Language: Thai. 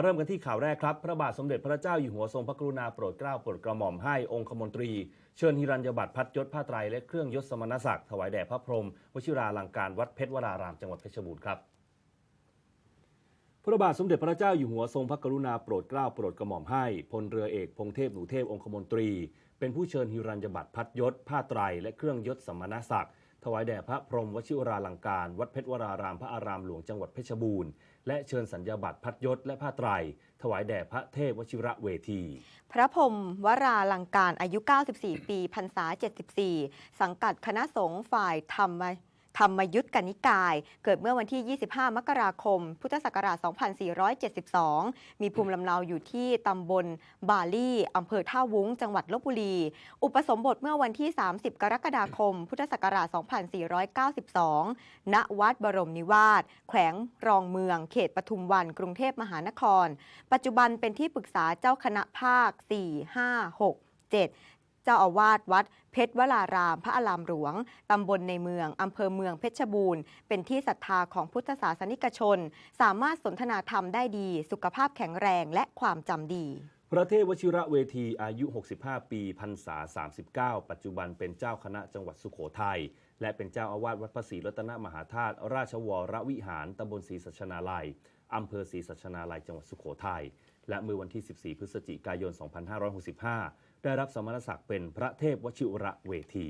เริ่มกันที่ข่าวแรกครับ พระบาทสมเด็จพระเจ้าอยู่หัวทรงพระกรุณาโปรดเกล้าโปรดกระหม่อมให้องคมนตรี เชิญฮิรัญญบัตรพัดยศผ้าไตรและเครื่องยศสมณศักดิ์ถวายแด่พระพรหมวชิราลังการวัดเพชรวรารามจังหวัดเพชรบูรณ์ครับพระบาทสมเด็จพระเจ้าอยู่หัวทรงพระกรุณาโปรดเกล้าโปรดกระหม่อมให้พลเรือเอกพงเทพหนูเทพองคมนตรี เป็นผู้เชิญฮิรัญญบัตรพัดยศผ้าไตรและเครื่องยศสมณศักดิ์ ถวายแด่พระพรหมวชิวราลังการ วัดเพชรวราราม พระอารามหลวงจังหวัดเพชรบูรณ์ และเชิญสัญญาบัตรพัดยศและผ้าไตร ถวายแด่พระเทพวชิระเวที พระพรหมวราลังการอายุ 94 ปีพรรษา 74 สังกัดคณะสงฆ์ฝ่ายธรรม ธรรมยุทธกนิกาย เกิดเมื่อวันที่ 25 มกราคม พุทธศักราช 2472 มีภูมิลำเนาอยู่ที่ตำบลบาลี่อำเภอท่าวุ้ง จังหวัดลบบุรี อุปสมบทเมื่อวันที่ 30 กรกฎาคม พุทธศักราช 2492 ณ วัดบรมนิวาส แขวงรองเมือง เขตปทุมวัน กรุงเทพมหานคร ปัจจุบันเป็นที่ปรึกษาเจ้าคณะภาค 4 5 6 7 เจ้าอาวาสวัดเพชรวราราม พระอารามหลวง ตำบลในเมือง อำเภอเมืองเพชรบูรณ์ เป็นที่ศรัทธาของพุทธศาสนิกชน สามารถสนทนาธรรมได้ดี สุขภาพแข็งแรงและความจำดี พระเทพวชิระเวทีอายุ 65 ปีพรรษา 39 ปัจจุบันเป็นเจ้าคณะจังหวัดสุโขทัย และเป็นเจ้าอาวาสวัดพระศรีรัตนมหาธาตุราชวรวิหารตำบลศรีสัชนาลัยอำเภอศรีสัชนาลัยจังหวัดสุโขทัย และเมื่อวันที่ 14 พฤศจิกายน 2565 ได้รับสมณศักดิ์เป็นพระเทพวชิระเวที